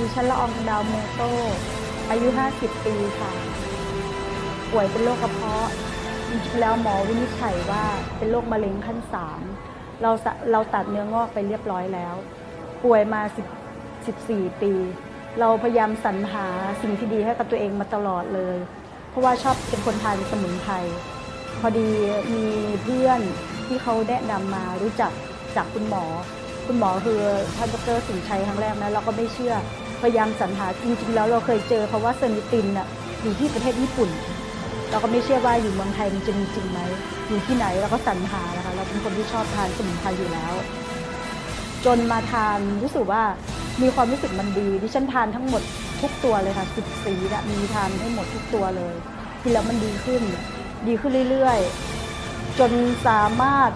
ดิฉันละอองดาวโมโตอายุ 50 ปีค่ะ ป่วยเป็นโรคกระเพาะ แล้วหมอวินิจฉัยว่าเป็นโรคมะเร็งขั้นสามเราเราตัดเนื้องอกไปเรียบร้อยแล้ว ป่วยมา 10 14 ปี เราพยายามสรรหาสิ่งที่ดีให้กับตัวเองมาตลอดเลย เพราะว่าชอบเป็นคนทานสมุนไพรพอดีมีเพื่อนที่เขาแนะนำมารู้จักจากคุณหมอ คุณหมอคือท่านดรสิงห์ชัยครั้งแรกนะเราก็ไม่เชื่อ พยายามสรรหาจริงๆแล้วเราเคยเจอคาะว่าเซนิตินน่ะอยู่ที่ประเทศญี่ปุ่น เราก็ไม่เชื่อว่าอยู่เมืองไทยมันจะมีจริงไหมอยู่ที่ไหนเราก็สรรหานะคะเราเป็นคนที่ชอบทานสมุนไพรอยู่แล้ว จนมาทานรู้สึกว่ามีความรู้สึกมันดีดิฉันทานทั้งหมดทุกตัวเลยค่ะสิบสีนะมีทานให้หมดทุกตัวเลยกินแล้วมันดีขึ้น ดีขึ้นเรื่อยๆ จนสามารถ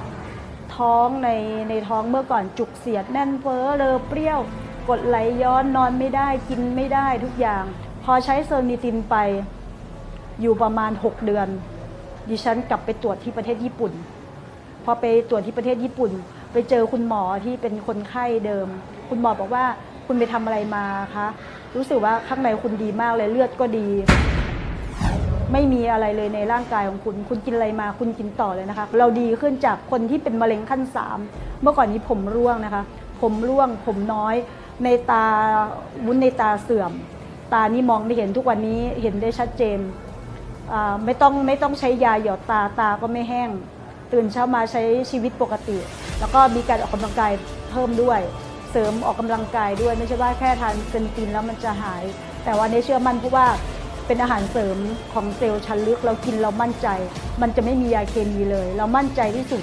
ท้องในในท้องเมื่อก่อนจุกเสียดแน่นเฟ้อเลอเปรี้ยว กดไหลย้อนนอนไม่ได้กินไม่ได้ทุกอย่าง พอใช้เซอร์นิตินไปอยู่ประมาณ 6 เดือน ดิฉันกลับไปตรวจที่ประเทศญี่ปุ่น พอไปตรวจที่ประเทศญี่ปุ่น ไปเจอคุณหมอที่เป็นคนไข้เดิม คุณหมอบอกว่าคุณไปทำอะไรมาคะรู้สึกว่าข้างในคุณดีมากเลยเลือดก็ดี ไม่มีอะไรเลยในร่างกายของคุณ คุณกินอะไรมาคุณกินต่อเลยนะคะ เราดีขึ้นจากคนที่เป็นมะเร็งขั้นสามเมื่อก่อนนี้ผมร่วงนะคะ ผมร่วงผมน้อย ในตาวุ้นในตาเสื่อม ตานี่มองไม่เห็นทุกวันนี้เห็นได้ชัดเจนไม่ต้องไม่ต้องใช้ยาหยอดตาตาก็ไม่แห้ง ตื่นเช้ามาใช้ชีวิตปกติ แล้วก็มีการออกกำลังกายเพิ่มด้วย เสริมออกกำลังกายด้วยไม่ใช่ว่าแค่ทานเซนตินแล้วมันจะหาย แต่ว่าในเชื่อมั่นเพราะว่าเป็นอาหารเสริมของเซลล์ชั้นลึกเรากินเรามั่นใจ มันจะไม่มียาเคมีเลย เรามั่นใจที่สุด